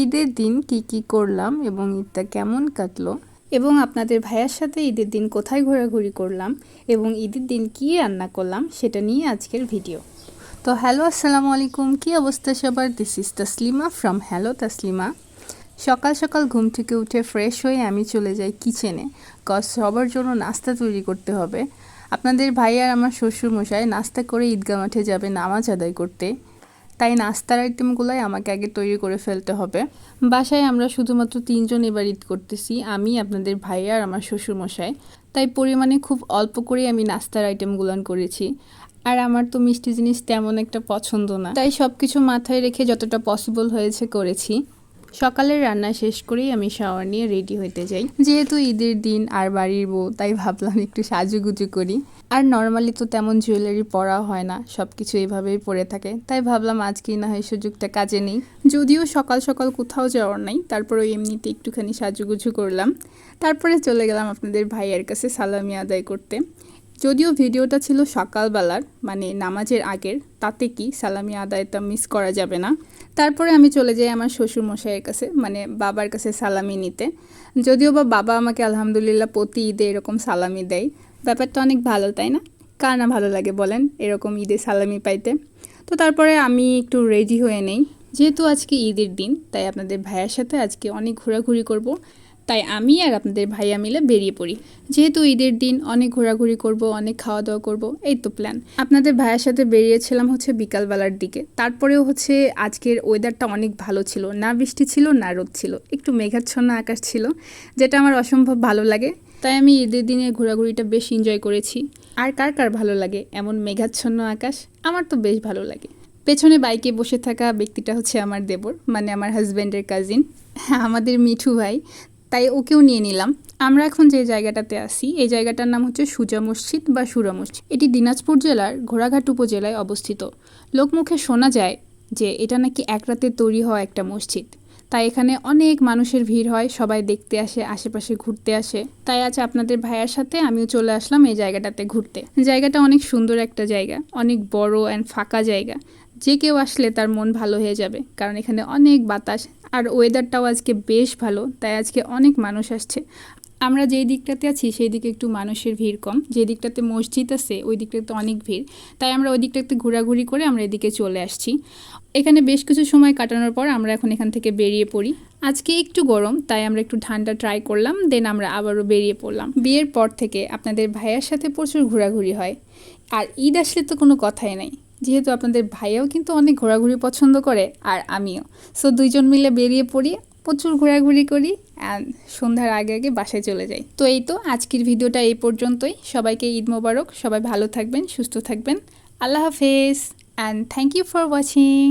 ঈদের দিন কি কি করলাম এবং ঈদটা কেমন কাটলো? এবং আপনাদের ভাইয়ার সাথে ঈদের দিন কোথায় ঘোরাঘুরি করলাম এবং ঈদের দিন কি রান্না করলাম সেটা নিয়ে আজকের ভিডিও। তো হ্যালো, আসসালামু আলাইকুম। কি অবস্থা সবার? This is Taslima from hello Taslima সকাল সকাল ঘুম থেকে উঠে ফ্রেশ হয়ে আমি চলে যাই কিচেনে কজ সবার জন্য নাস্তা তৈরি করতে হবে। আপনাদের ভাই আর আমার শ্বশুরমশাই নাস্তা করে ঈদগা মাঠে যাবে নামাজ আদায় করতে। তাই নাস্তার আইটেমগুলোই আমাকে আগে তৈরি করে ফেলতে হবে। বাসায় আমরা শুধুমাত্র তিনজন এবার ঈদ করতেছি, আমি, আপনাদের ভাই আর আমার শ্বশুর মশাই তাই পরিমাণে খুব অল্প করেই আমি নাস্তার আইটেমগুলো করেছি। আর আমার তো মিষ্টি জিনিস তেমন একটা পছন্দ না। তাই সব কিছু মাথায় রেখে যতটা পসিবল হয়েছে করেছি। সকালের রান্না শেষ করেই আমি শাওয়ার নিয়ে রেডি হইতে যাই। যেহেতু ঈদের দিন আর বাড়ির বউ, তাই ভাবলাম একটু সাজুগুজু করি। আর নর্মালি তো তেমন জুয়েলারি পরা হয় না সব কিছু এইভাবেই পরে থাকে। তাই ভাবলাম আজকেই না হয় সুযোগটা কাজে নেই। যদিও সকাল সকাল কোথাও যাওয়ার নাই, তারপরে এমনিতে একটুখানি সাজুগুজু করলাম। তারপরে চলে গেলাম আপনাদের ভাইয়ের কাছে সালামি আদায় করতে। যদিও ভিডিওটা ছিল সকালবেলার মানে নামাজের আগের, তাতে কি সালামি আদায়টা মিস করা যাবে না। তারপরে আমি চলে যাই আমার শ্বশুর মশাইয়ের কাছে মানে বাবার কাছে সালামি নিতে। যদিও বা বাবা আমাকে আলহামদুলিল্লাহ প্রতি ঈদে এরকম সালামি দেয়। ব্যাপারটা অনেক ভালো, তাই না? কার না ভালো লাগে বলেন, এরকম ঈদে সালামি পাইতে। তো তারপরে আমি একটু রেডি হয়ে নেই। যেহেতু আজকে ঈদের দিন, তাই আপনাদের ভাইয়ের সাথে আজকে অনেক ঘোরাঘুরি করব। তাই আমি আর আপনাদের ভাইয়া মিলে বেরিয়ে পড়ি। যেহেতু ঈদের দিন অনেক ঘোরাঘুরি করব, অনেক খাওয়া দাওয়া করব, এই তো প্ল্যান আপনাদের ভাইয়ের সাথে বেরিয়েছিলাম হচ্ছে বিকালবেলার দিকে। তারপরেও হচ্ছে আজকের ওয়েদারটা অনেক ভালো ছিল। না বৃষ্টি ছিল, না রোদ ছিল। একটু মেঘাচ্ছন্ন আকাশ ছিল, যেটা আমার অসম্ভব ভালো লাগে। তাই আমি ঈদের দিনে ঘোরাঘুরিটা বেশ এনজয় করেছি। আর কার কার ভালো লাগে? এমন মেঘাচ্ছন্ন আকাশ? আমার তো বেশ ভালো লাগে। পেছনে বাইকে বসে থাকা ব্যক্তিটা হচ্ছে আমার দেবর মানে আমার হাজব্যান্ডের কাজিন হ্যাঁ আমাদের মিঠু ভাই। তাই ওকেও নিয়ে নিলাম। আমরা এখন যে জায়গাটাতে আসি এই জায়গাটার নাম হচ্ছে সুজা মসজিদ বা সুরা মসজিদ। এটি দিনাজপুর জেলার ঘোড়াঘাট উপজেলায় অবস্থিত। লোকমুখে শোনা যায় যে এটা নাকি এক রাতে তৈরি হওয়া একটা মসজিদ। তাই এখানে অনেক মানুষের ভিড় হয়, সবাই দেখতে আসে, আশেপাশে ঘুরতে আসে। তাই আজ আপনাদের ভাইয়ার সাথে আমিও চলে আসলাম এই জায়গাটাতে ঘুরতে। জায়গাটা অনেক সুন্দর একটা জায়গা, অনেক বড় অ্যান্ড ফাঁকা জায়গা। যে কেউ আসলে তার মন ভালো হয়ে যাবে, কারণ এখানে অনেক বাতাস আর ওয়েদারটাও আজকে বেশ ভালো, তাই আজকে অনেক মানুষ আসছে। আমরা যেই দিকটাতে আছি, সেই দিকে একটু মানুষের ভিড় কম। যে দিকটাতে মসজিদ আছে, ওই দিকটাতে অনেক ভিড়। তাই আমরা ওই দিকটাতে ঘোরাঘুরি করে আমরা এদিকে চলে আসছি। এখানে বেশ কিছু সময় কাটানোর পর আমরা এখন এখান থেকে বেরিয়ে পড়ি। আজকে একটু গরম, তাই আমরা একটু ঠান্ডা ট্রাই করলাম দেন আমরা আবারও বেরিয়ে পড়লাম। বিয়ের পর থেকে আপনাদের ভাইয়ের সাথে প্রচুর ঘোরাঘুরি হয়। আর ঈদ আসলে তো কোনো কথাই নাই। যেহেতু আপনাদের ভাইয়াও কিন্তু অনেক ঘোরাঘুরি পছন্দ করে আর আমিও। সো দুইজন মিলে বেরিয়ে পড়ি, প্রচুর ঘোরাঘুরি করি অ্যান্ড সন্ধ্যার আগে আগে বাসায় চলে যাই। তো এই তো আজকের ভিডিওটা এই পর্যন্তই। সবাইকে ঈদ মোবারক। সবাই ভালো থাকবেন, সুস্থ থাকবেন। আল্লাহ হাফেজ and thank you for watching